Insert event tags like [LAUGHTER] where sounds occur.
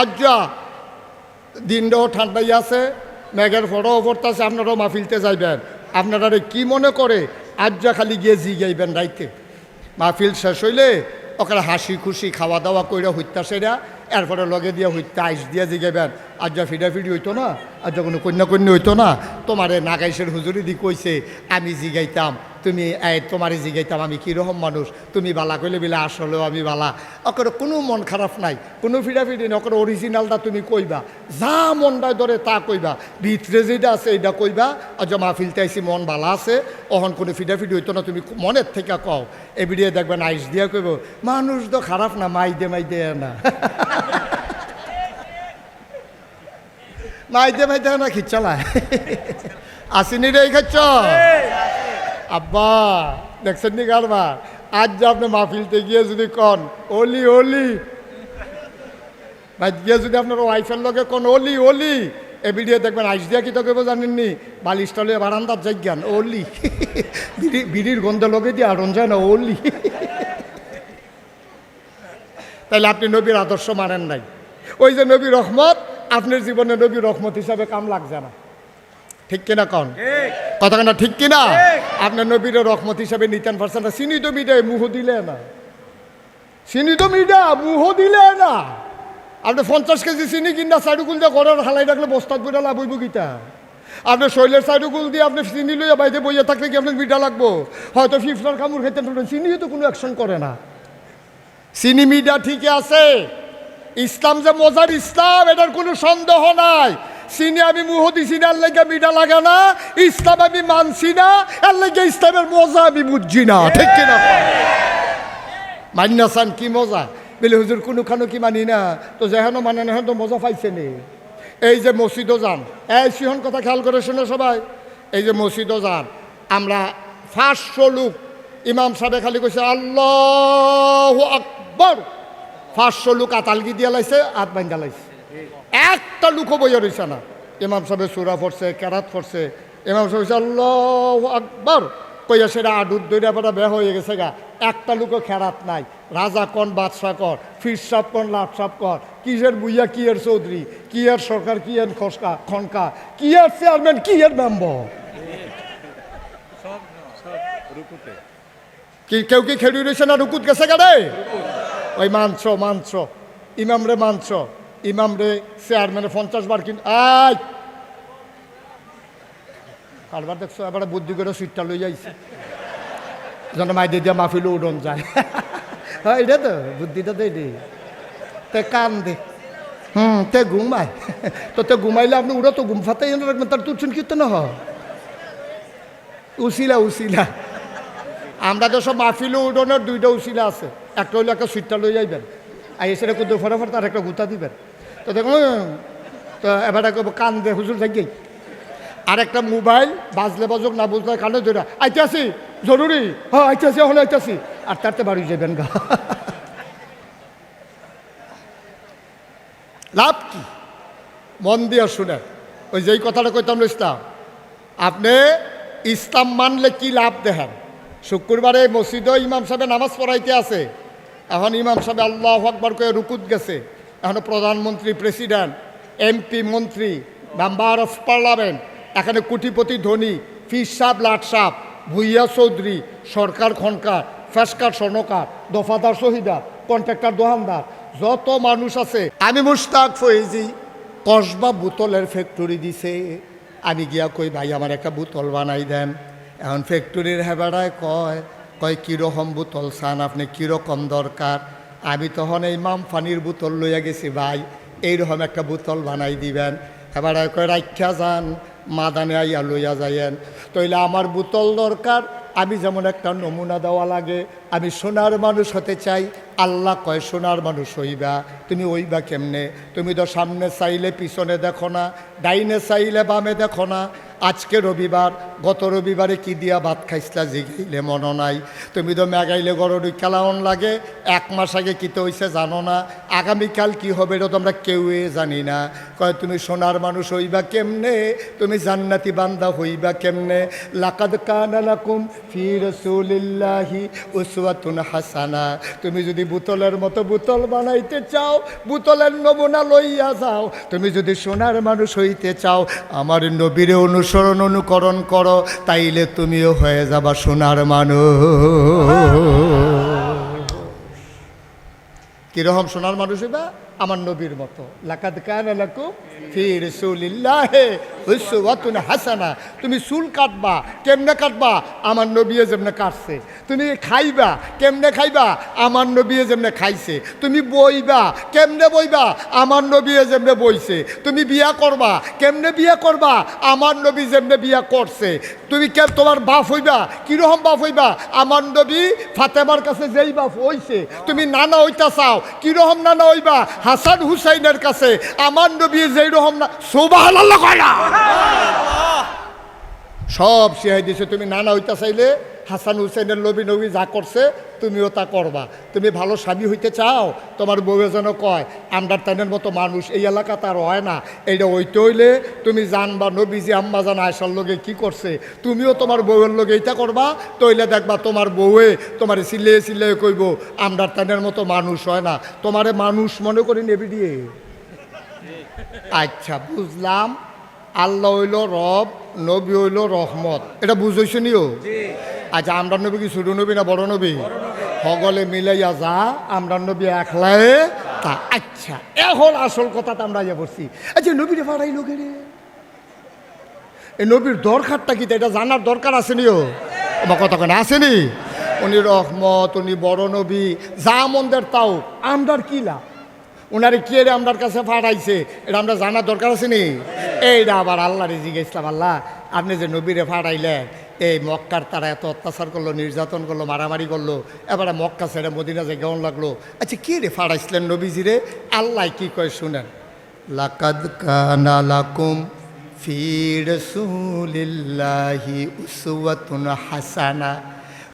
আজ যা দিনটাও ঠান্ডাই আছে, মেঘের ফটোও পড়তেছে, আপনারাও মাহফিলতে যাইবেন। আপনারা কি মনে করে আজ যা খালি গিয়ে জি গাইবেন রাইতে? মাহফিল শেষ হইলে ওখানে হাসি খুশি খাওয়া দাওয়া কইরা হইতা সেরা, এরপরে লগে দিয়ে হইতে আইস দিয়ে জিগাইবেন। আজ যা ফিডা ফিডি হইতো না আর যখন কন্যা কন্যা হইতো না। তোমারে নাগাইশের হুজুরি দি কইছে, আমি জিগাইতাম। তুমি, এই তোমারে জিগাইতাম আমি কীরকম মানুষ? তুমি বালা কইলে বিলে, আসলেও আমি বালা। ওকে কোনো মন খারাপ নাই, কোনো ফিডাফিডি নেই ওকে অরিজিনালটা তুমি কইবা। যা মনটায় ধরে তা কইবা। ভিতরে যেটা আছে এইটা কইবা। যে মাহফিলতে আইসি মন বালা আছে, অহন কোনো ফিডাফিডি হইতো না, তুমি মনের থেকে কও। এ ভিডিও দেখবেন, আইস দিয়া কইব, মানুষ তো খারাপ না মাই দে মাই দে না। মাই দে মাই দে না, খিচ্ছালায়। আসিনি রে খাচ্ছ? আব্বা, দেখছেন নি কারবার আজ যে আপনি মাহফিলতে গিয়ে যদি কন ওলি ওলি ভাই, গিয়ে যদি আপনার ওয়াইফের লগে কন ওলি ওলি এ ভিডিও দেখবেন, আইস দিয়া কি তো কেবো জানেননি বালিশটা লয়ে বারান্দার জায়গান ওলি বিড়ি, বিড়ির গন্ধ লগে দিয়ে আরন যায় না ওলি তাইলে আপনি নবীর আদর্শ মানেন নাই। ওই যে নবী রহমত, আপনার জীবনে নবী রহমত হিসাবে কাম লাগছে না। ঠিক কিনা কন? কথাখানা ঠিক কিনা? আপনার নবীর রহমত হিসাবে নিতেন পারছেন না চিনি তো মুহ দিলে না। চিনি তো মিডা মুহ দিলে না। আপনি পঞ্চাশ কেজি চিনি কিনা চাইডুকুল দিয়ে ঘরের হালাই রাখলে বস্তাত বইটা লাভ হইব গীতা আপনি শৈলের চাইডুকুল দিয়ে আপনি চিনি লইয়া বাইরে বইয়া থাকলে কি আপনার মিঠা লাগবো? হয়তো ফিফটার কামড় খেতে চিনিও তো কোনো অ্যাকশন করে না। চিনি মিডা ঠিকই আছে। ইসলাম যে মজার ইসলাম এটার কোনো সন্দেহ নাই। চিনি আমি মুহ দিছি না লেগে মিডা লাগে না। ইসলাম আমি মানছি না, এর লেগে ইসলামের মজা আমি বুঝছি না। ঠিক কিনা? মান্না চান কি মজা? বলে, হুজুর কোনো খানো কি মানি না। তো যেহেন মানে না তো মজা পাইছে নি। এই যে মসজিদও যান। এই সিহন কথা খেয়াল করে শুনে সবাই। এই যে মসজিদও যান। আমরা পাঁচশো লোক, ইমাম সাহেব খালি কইছে, আল্লাহ আকবর। পাঁচশো লোক আতালগি দিয়া লাইছে আত বাঙ্গা লাইছে। একটা লুকও বইয়া রইছে না। ইমাম সাহেব সুরা পড়ছে, কেরাত পড়ছে। ইমাম সাহেব আল্লাহ আকবর। কইয়া সেটা আডুর দইরা বেড়া বে হয়ে গেছে গা। একটা লুকও খেরাত নাই। রাজা কন, বাদশাহ কর ফির সাপ কন লাট সাপ কর কিসের বুইয়া কি এর চৌধুরী? কি এর সরকার কি এর খসকা, খনকা? কি এর চেয়ারম্যান কি এর মেম্বর? কি, কেউ কি খেড়ি রয়েছে না? রুকুত গেছে গাড়ে ওই মানছ মানছ। ইমাম রে মানছ। ইমাম রে চেয়ারম্যানে পঞ্চাশ বার কিন আয়! কারবার দেখছ, এবার বুদ্ধি করে সিটটা লই যাইছে যেন মাইদে দিয়া মাহফিল উডন যায়। [LAUGHS] হ্যাঁ এটা তো, বুদ্ধিটা তো এটি তে কান দে। হুম, তে ঘুমায়। [LAUGHS] তো তে ঘুমাইলে আপনি উড়ো তো, ঘুম ফাতে এনে রাখবেন, তার তুলছেন কীর্তন হ। উসিলা উসিলা। আমরা তো সব মাহফিল উডনের দুইটা উসিলা আছে। একটা হইলে একটা সিটটা লই যাইবেন আর এসে কুদ্দুর ফটাফট তার একটা গুতা দিবেন। তো দেখুন, তো এবার কান দে হুজুর থাকি আর একটা মোবাইল, বাজলে বাজক, না বুঝলে কানে ধরে আইতে আসি জরুরি? হ্যাঁ আইতে আসি হলে আইতে আসি আর তারতে বাড়ি যাবেন গা। লাভ কি? মন দিয়ে শুনে ওই যেই কথাটা কইতাম ইসলাম আপনি ইসলাম মানলে কি লাভ দেখেন? শুক্রবারে মসজিদও ইমাম সাহেব নামাজ পড়াইতে আছে। এখন ইমাম সাহেব আল্লাহ আকবর করে রুকুত গেছে। এখন প্রধানমন্ত্রী প্রেসিডেন্ট এমপি মন্ত্রী মেম্বার অফ পার্লামেন্ট এখানে কোটিপতি ধনী ফির সাপ, লাট সাপ, ভুইয়া চৌধুরী, সরকার খনকার, ফেসকার স্বর্ণকার দফাদার শহীদা কন্ট্রাক্টর দোকানদার যত মানুষ আছে। আমি মুস্তাক ফয়েজি কসবা বোতলের ফ্যাক্টরি দিছে। আমি গিয়া কই, ভাই, আমার একটা বোতল বানাই দেন। এখন ফ্যাক্টরির হেবাড়ায় কয় কয়, কীরকম বোতল চান? আপনি কীরকম দরকার? আমি তখন এই মাম মামফানির বোতল লইয়া গেছি, ভাই, এইরকম একটা বোতল বানাই দিবেন। এবার রাখ্যা যান, মাদানে আইয়া লইয়া যাইয়েন। তইলে আমার বোতল দরকার, আমি যেমন একটা নমুনা দেওয়া লাগে আমি সোনার মানুষ হতে চাই। আল্লাহ কয়, সোনার মানুষ হইবা। তুমি ওইবা কেমনে? তুমি তো সামনে চাইলে পিছনে দেখো না, ডাইনে চাইলে বামে দেখো না। আজকে রবিবার, গত রবিবারে কি দিয়া ভাত খাইছিলা জিগাইলে মনে নাই। তুমি তো মেগাইলে গরুর খেলাওন লাগে, এক মাস আগে কি তো হইছে জানো না। আগামীকাল কি হবে এটা তো আমরা কেউই জানি না। কয়, তুমি সোনার মানুষ হইবা কেমনে? তুমি জান্নাতি বান্দা হইবা কেমনে? লাকাদ কানা লাকুম ফি রাসূলিল্লাহি উসওয়াতুন হাসানা, তুমি যদি বোতলের মতো বোতল বানাইতে চাও, বোতলের নমুনা লইয়া যাও। তুমি যদি সোনার মানুষ হইতে চাও, আমার নবীর অনুসরণ অনুকরণ করো, তাইলে তুমিও হয়ে যাবা সোনার মানুষ। কীরকম সোনার মানুষ হইবা আমার নবীর মতো। লাকাদ কানা লাকুম ফি রাসূলিল্লাহি উসওয়াতুন হাসানা। তুমি চুল কাটবা, কেমনে কাটবা? আমার নবী যেমনে কাটছে। তুমি খাইবা, কেমনে খাইবা? আমার নবী যেমনে খাইছে। তুমি বইবা, কেমনে বইবা? আমার নবী যেমনে বইছে। তুমি বিয়া করবা, কেমনে বিয়া করবা? আমার নবী যেমনে বিয়া করছে। তুমি কে, তোমার বাপ হইবা? কীরকম বাপ হইবা? আমার নবী ফাতেমার কাছে যেই বাপ হইছে, তুমি নানা হইতা চাও কীরকম নানা হইবা? হাসান হুসাইনের কাছে আমার নবী যেই রকম না সোবাহ সব শিহাই দিছে তুমি নানা হইতা চাইলে হাসান হুসেনের নবী নবী যা করছে, তুমিও তা করবা। তুমি ভালো স্বামী হইতে চাও, তোমার বউয়ে যেন কয় আন্ডারস্ট্যান্ডের মতো মানুষ এই এলাকা তার হয় না। এইটা ওইতে হইলে তুমি জানবা নবীজি আম্মা জান আয়সার লোকে কি করছে। তুমিও তোমার বউয়ের লোকে এইটা করবা, তইলে দেখবা তোমার বউয়ে তোমার সিলে সিলে কইব আন্ডারস্ট্যান্ডের মতো মানুষ হয় না। তোমারে মানুষ মনে করে নেবি দিয়ে আচ্ছা বুঝলাম। আল্লাহ হইল রব, নবী হইল রহমত। এটা বুঝেছ নিও? আচ্ছা আমরা নবী কি ছোট নবী না বড় নবী? সকলে মিলাইয়া যা আমরা নবী একলাই তা। আচ্ছা এখন আসল কথাটা আমরা ইয়ে করছি আচ্ছা নবীরে ভাড়াই লোকে রে। এই নবীর দরকারটা কি? এটা জানার দরকার আছে নিও। আমার কথা কেন আসেনি উনি রহমত, উনি বড় নবী, যা মন্দের তাও। আমরার কি লাভ? ওনারে কে রে আমরার কাছে ফাটাইছে এটা আমরা জানার দরকার আছে নি? এইটা আবার আল্লাহ রে জিজ্ঞেসলাম আল্লাহ, আপনি যে নবীরে ফাটাইলেন এই মক্কার তারা এত অত্যাচার করল, নির্যাতন করল, মারামারি করল, এবারে মক্কা ছেড়ে মদিনা যে গেউন লাগল। আচ্ছা কী রে ফাটাইছিলেন নবীজিরে আল্লাহ কী কয় শুনেন? লাকাদ কানা লাকুম ফি সুলিল্লাহি উসওয়াতুন হাসানা।